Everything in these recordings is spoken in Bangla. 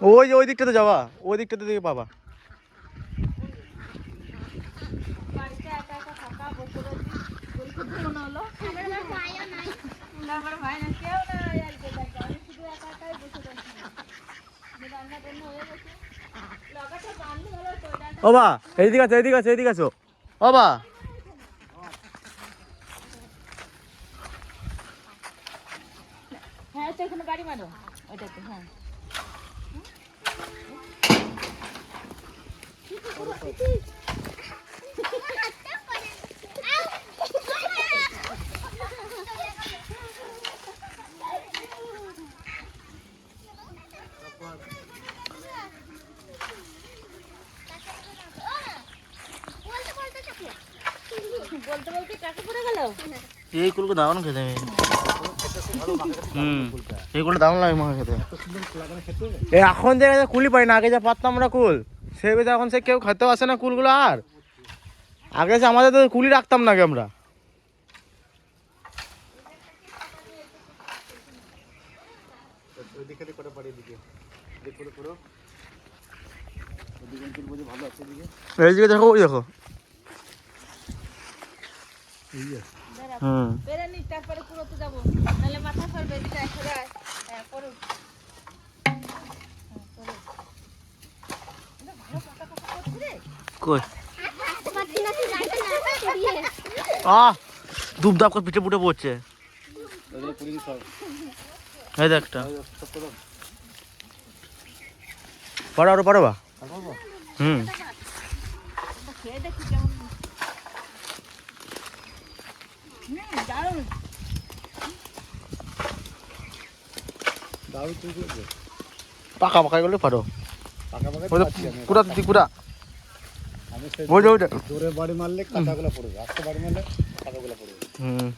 ওই ওই দিকটাতে যাবা ওই দিকটাতে দিকে পাবা বাড়িতে একা একা থাকা বসে রয়েছি বলতে মনে হলো না, আমার ভাই না কেউ না আর কে দেখবে আমি শুধু একা একাই বসে রয়েছি রান্না টান্না হয়ে গেছে লগাটা বান্ধ হলো তো ওটা ও বা এইদিকে আছে এইদিকে আছে এইদিকে আছো ও বা হ্যাঁ হ্যাঁ বলতে বলতে কাকে পড়ে গেল এই কুলকে দাও না খেতে। এখন যে কুলি পাই না, আগে যা পারতাম আমরা কুল। সে বেজে এখন সে কেউ খেতেও আসে না কুলগুলো আর। আগে সে আমাদের তো কুলি রাখতাম না আমরা। এইদিকে কই? করে পিঠে পুটে পড়ছে এই পারো আরও পারো বা। হুম। পাকা পাকা গেলে পারো। কুড়া কুড়া। ওই ওইটা জোরে বাড়ি মারলে কাঁটাগুলো পড়বে আস্তে বাড়ি মারলে কাঁটাগুলো পড়বে হুম।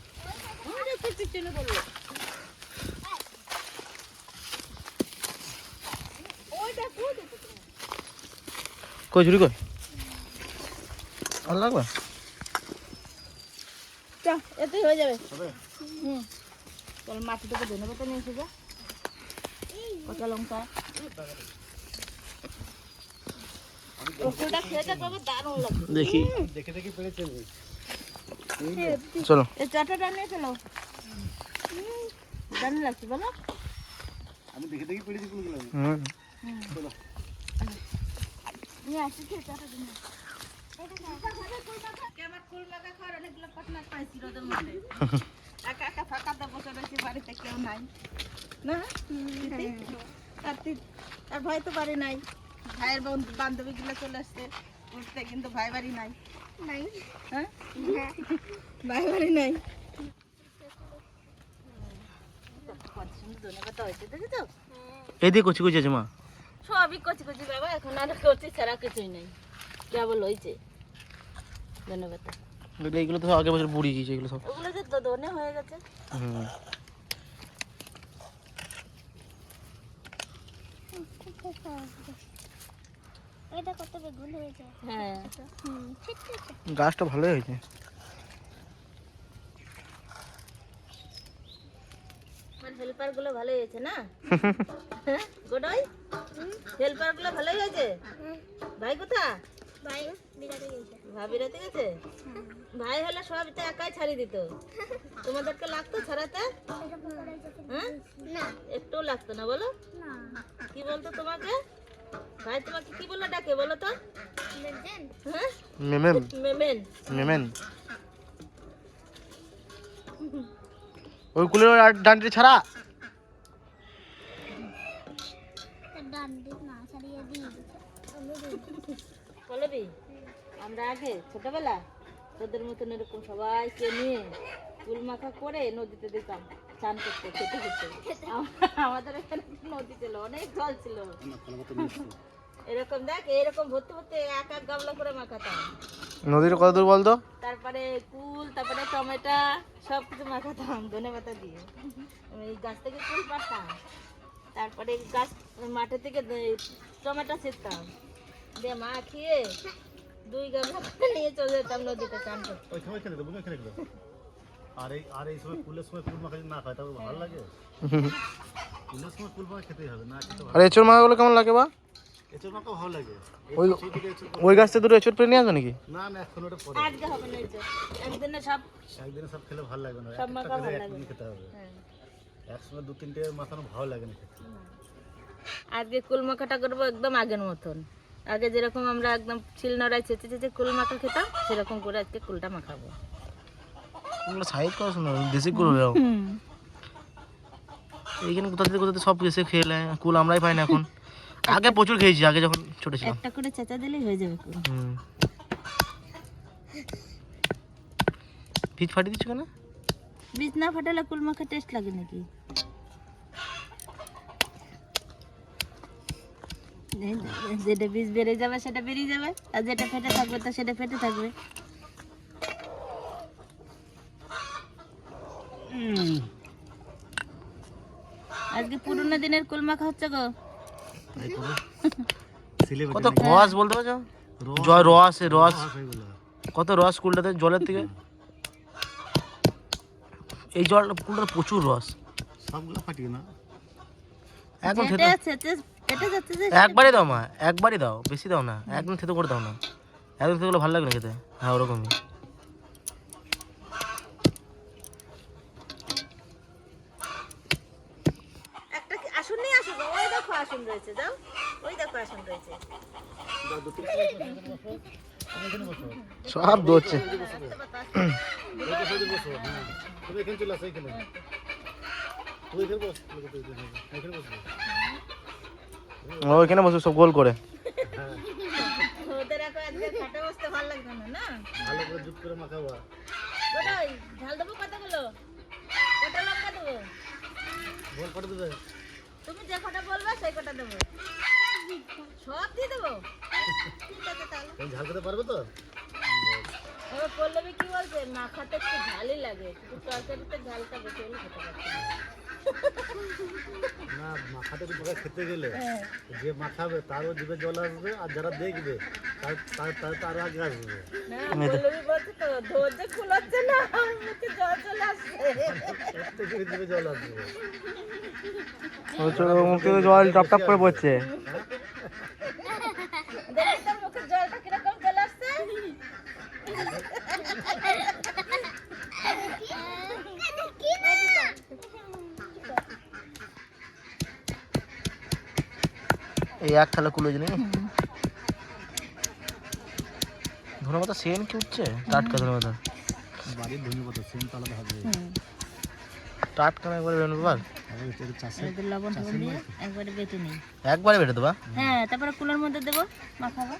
কই চুরি কই? ভালো লাগবে? চা এতেই হয়ে যাবে। হুম। চল মাটি থেকে ধনে পাতা নিয়ে এসে যা। কাঁচা লঙ্কা ওটা খেতে পাবো দারুণ লাগবে দেখি। দেখে দেখে পেরেছেন চলো। এই চাটাটা নিয়ে ফেলো দারুণ লাগছে বলো। আমি দেখে দেখে পেরেছি কোনগুলো হুম। নিয়ে আসি চাটাটা নিয়ে আমার ফুল মাখা খাওয়ার অনেকগুলো পাটনা পাইছি রোদের মধ্যে। একা একা ফাঁকাতে বসে রয়েছি বাড়িতে কেউ নাই। না তার তি- তার ভাই তো বাড়ি নাই। ভাইয়ের বন্ধু বান্ধবীগুলো চলে আসছে। উঠতে কিন্তু ভাই বাড়ি নাই। নাই। হ্যাঁ? ভাই বাড়ি নাই। কচি কচি আছে মা। সবই কচি কচি বাবা এখন আর কচি ছাড়া কিছুই নেই। কেবল হয়েছে ধন্যবাদ। তো বছর বুড়ি গিয়েছে এগুলো সব। ওগুলো যে দ- হয়ে গেছে। হুম। এটা কত বেগুন হয়েছে। হ্যাঁ। হুম ঠিক আছে গাছটা ভালোই হয়েছে। আমার হেল্পারগুলো ভালোই হয়েছে না? হ্যাঁ গোডাই হেল্পারগুলো ভালোই হয়েছে? ভাই কোথা? ভাই গেছে। ভাই হলে সব এটা একাই ছাড়িয়ে দিত। তোমাদেরকে লাগতো ছাড়াতে? হ্যাঁ? না। একটুও লাগতো না বলো। না। কি বলতো তোমাকে? ভাই তোমাকে কি বলল ডাকে? বলো তো। হ্যাঁ? মেমেন। মেমেন। মেমেন। ওই কুলের ডান্ডি ছাড়া। আমরা আগে ছোটবেলা তোদের মতন এরকম সবাইকে নিয়ে ফুল মাখা করে নদীতে দিতাম চান করতে খেতে খেতে আমাদের এখানে নদী ছিল অনেক জল ছিল। এরকম দেখ এরকম ভর্তি ভর্তি এক এক গামলা করে মাখাতাম। নদীর কত দূর বলতো? তারপরে কুল তারপরে টমেটো সব কিছু মাখাতাম ধনে পাতা দিয়ে। এই গাছ থেকে কুল পাড়তাম। তারপরে গাছ মাঠে থেকে টমেটো ছিঁড়তাম দিয়ে মাখিয়ে দুই গামলা নিয়ে চলে যেতাম নদীতে চান করতে। আর এই আর এই সময় কুলের সময় কুল মাখা যদি না খায় তবে ভালো লাগে। কুলের সময় কুল মাখা খেতেই হবে না খেতে আর এঁচড় মাখাগুলো কেমন লাগে বা? এঁচড় মাখা ভালো লাগে। ওই ওই গাছ থেকে দুটো এঁচড় পেরে নিয়ে আসবে নাকি? না না এখন ওটা পরে আজকে হবে না একদিনে সব একদিনে সব খেলে ভালো লাগবে না সব মাখা ভালো একদিন খেতে হবে। হ্যাঁ। একসঙ্গে দু তিনটে মাখানো ভালো লাগে না খেতে। আজকে কুল মাখাটা করব একদম আগের মতন। আগে যেরকম আমরা একদম চিল নড়াই চেঁচে চেঁচে কুল মাখা খেতাম সেরকম করে আজকে কুলটা মাখাবো। ওগুলো সাইজ করা শোনো দেশি যাও এইখানে কোথা থেকে কোথা থেকে সব এসে কুল আমরাই পাই না এখন। আগে প্রচুর খেয়েছি আগে যখন ছোট ছিলাম। একটা করে চেঁচা দিলেই হয়ে যাবে হুম। ফাটিয়ে দিচ্ছ কেন? বীজ না ফাটালে কুল মাখা টেস্ট লাগে নাকি? যেটা বীজ বেড়ে যাবে সেটা বেরিয়ে যাবে। আর যেটা ফেটে থাকবে তো সেটা ফেটে থাকবে। আজকে পুরোনো দিনের কুল মাখা হচ্ছে গো। কত রস বলতে পারছ? জয় রস রস। কত রস কুলটাতে জলের থেকে? এই জল কুলটাতে প্রচুর রস। সবগুলো ফাটিয়ে না একদম একবারই দাও মা একবারই দাও বেশি দাও না একদম থেতো করে দাও না। একদম থেতো করলে ভালো লাগবে না খেতে। হ্যাঁ ওরকমই একটা কি- আসন নিয়ে আসো গো। ওই দেখো আসন রয়েছে যাও। ওই দেখো আসন রয়েছে। সব দোচ্ছে। ওইখানে বসে সব গোল করে। ওদের এখন আজকে খাটে বসতে ভালো লাগবে না না? ভালো করে জুট করে মাখাবা ওটাই ঝাল দেবো কতগুলো? কটা লঙ্কা দেবো? বল করে দেবে। তুমি যে কটা বলবে সেই কটা দেবো। সব দিয়ে দেবো? ঠিক আছে তাহলে। তুমি ঝাল খেতে পারবে তো? এবার পল্লবী কি বলছে মাখাতে একটু ঝালই লাগে। কিন্তু তরকারিতে ঝালটা বেশি হলে খেতে পারছি না। মাথাটা মাখাতে তো তোকে খেতে গেলে। যে মাখাবে তারও জিভে জল আসবে আর যারা দেখবে তার তার তার আগে আসবে জল আসবে জল টপ টপ করে পড়ছে দেখি তোর মুখে জলটা কীরকম চলে আসছে এই এক থালা কুলো জানি ধনে পাতা সেন কি উঠছে টাটকা ধনে পাতা বাড়ির ধন্যবাদ সেম আলাদা হবে। টাটকা না একবার বেরোনো ব্যাপার আর এটা চাষে এদের লবণ টবণ দিয়ে একবারে বেটে নিই। একবারে বেটে দেবা? হ্যাঁ তারপরে কুলোর মধ্যে দেবো মাখাবো।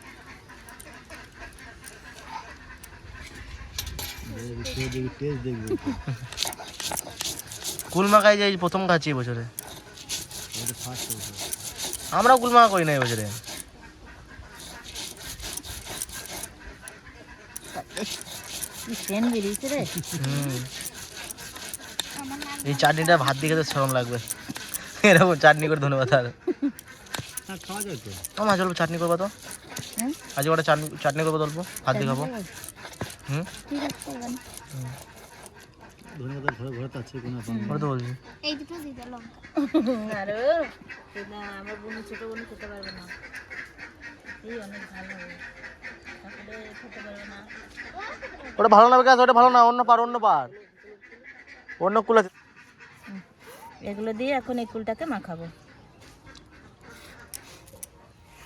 টেস্ট দেখবি কুল মাখাই যে এই প্রথম খাচ্ছি বছরে। ফার্স্ট আমরাও কুল করি না এই বছরে। কি সেন বেরিয়েছে রে? হুম। এই চাটনিটা ভাত দিয়ে খেতে সেরকম লাগবে। এরকম চাটনি করে ধনে পাতা হ্যাঁ তো। মাছ অল্প চাটনি করব তো? হুম? আজ ওটা চাটনি চাটনি করব তো অল্প? ভাত দিয়ে খাব? হুম। আছে ঘরে ঘরে আছে কোনো ব্যাপার ওটা তো বলছি। এই দুটো দিতে লঙ্কা। আরে? না আমার বোন ছোট বোন খেতে পারবে না। এই অনেক ভালো তারপরে খেতে পারবে না। ওটা ভালো না গাছ ওটা ভালো না অন্য পার অন্য পার। অন্য কুল আছে। এগুলো দিয়ে এখন এই কুলটাকে মাখাবো।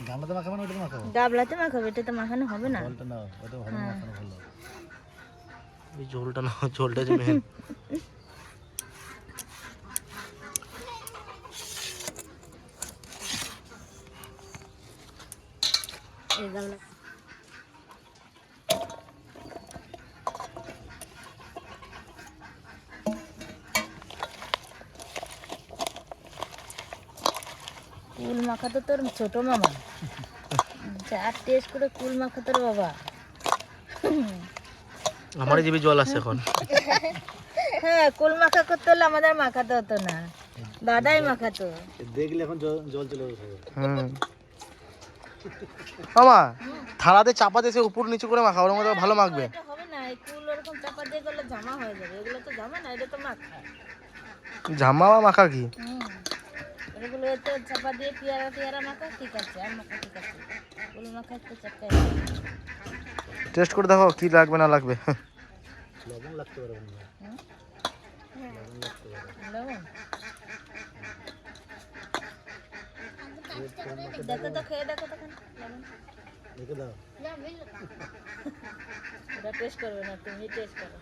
গামলাতে মাখাবো না ওটা মাখাবো? গাবলাতে মাখাবো এটা তো মাখানো হবে না। জলটা না ওটা ভালো হ্যাঁ। মাখানো ভালো। এই ঝোলটা না, ঝোলটা যে কুল মাখা তো তোর ছোট মামা। চার টেস্ট করে কুল মাখা তোর বাবা। আমার জিভে জল আছে এখন। হ্যাঁ কুল মাখা করতে হলে আমাদের মাখাতে হতো না। দাদাই মাখাতো দেখলে এখন জল চলে আসবে। হুম। মামা থালাতে চাপা দিয়ে উপর নিচু করে মাখা ওর মধ্যে ভালো মাখবে। হবে না এই কুল এরকম চাপা দিয়ে করলে জামা হয়ে যাবে। এগুলো তো জামা না এটা তো মাখা। বা মাখা কি? হুম। এগুলো এতে চাপা দিয়ে পেয়ারা টিয়ারা মাখা ঠিক আছে আর মাখা ঠিক আছে। ওগুলো মাখা একটু চাপকাই টেস্ট করে দেখো কি লাগবে না লাগবে। লবণ লাগতে পারে লবণ লাগতে পারে। লবণ? দেখো তো খেয়ে দেখো তখন দাও। টেস্ট করবে না তুমি টেস্ট করো।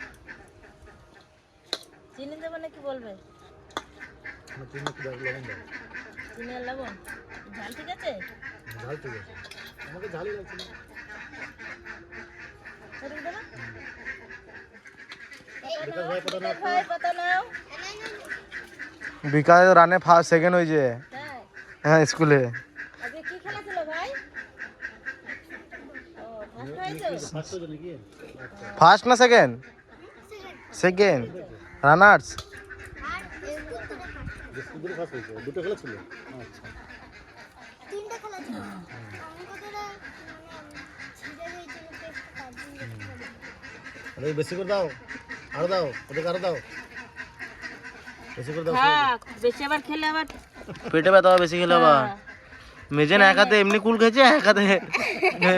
চিনি দেবো নাকি বলবে? না তুমি একটু দাও, লবণ দাও চিনি লবণ ঝাল ঠিক আছে? ঝাল ঠিক আছে। আমাকে ঝালই লাগছে না। বিকাশ রানে ফার্স্ট সেকেন্ড হয়েছে। হ্যাঁ হ্যাঁ স্কুলে। আজকে কি খেলা ছিল ভাই? ও ফার্স্ট না second second runners school first হয়েছে দুটো খেলা ছিল আচ্ছা তিনটা খেলা ছিল আরে বেশি করে দাও। আরও দাও ওদেরকে আরও দাও। বেশি করে দাও থাক বেশি আবার খেলে আবার। পেটে ব্যথা হবে বেশি খেলে আবার। হ্যাঁ। মেজে না এক হাতে এমনি কুল খেয়েছে এক হাতে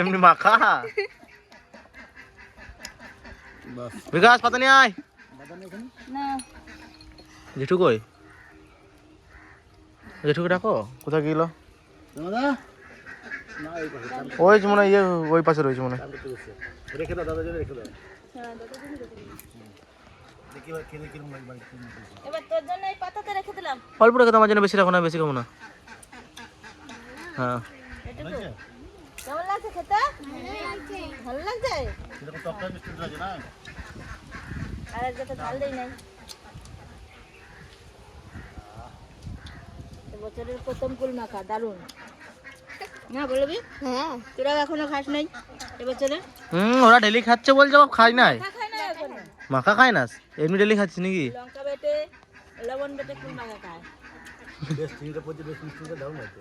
এমনি মাখা। বাস বিকাশ পাতা নিয়ে আয়। না। জেঠু কই? জেঠুকে ডাকো। কোথায় গেল? ওই যে মনে হয় ইয়ে ওই পাশে রয়েছে মনে হয়। রেখে দাও দাদা রেখে দাও। হ্যাঁ, অল্প রেখে তোমার জন্য বেশি রাখো না বেশি খাব না। হ্যাঁ। কেমন লাগছে খেতে? ভালো লাগছে? আর এক যাতে ঝাল দেই নাই। বছরের প্রথম কুল মাখা দারুণ। না বলবি? হ্যাঁ। তোরা এখনও খাস নাই এবছরে? হুম ওরা ডেলি খাচ্ছে বলছে বাপ খাই নাই। মাখা খায় না মাখা খায় না? এমনি ডেলি খাচ্ছিস নাকি? লঙ্কা বেটে লবণ বেটে কুল মাখা খায়। বেশ চিনিটা পড়ছে বেশ মিষ্টিটা দাও না তো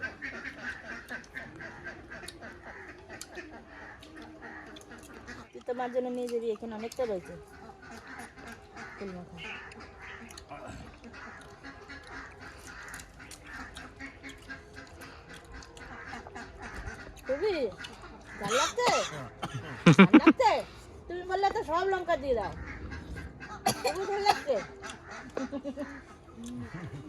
তুই তোমার জন্য নিয়ে যাবি এখানে অনেকটা রয়েছে। কুল মাখা খুবই ঝাল লাগছে লাগছে তুমি বললে তো সব লঙ্কা দিয়ে দাও। ঝাল লাগছে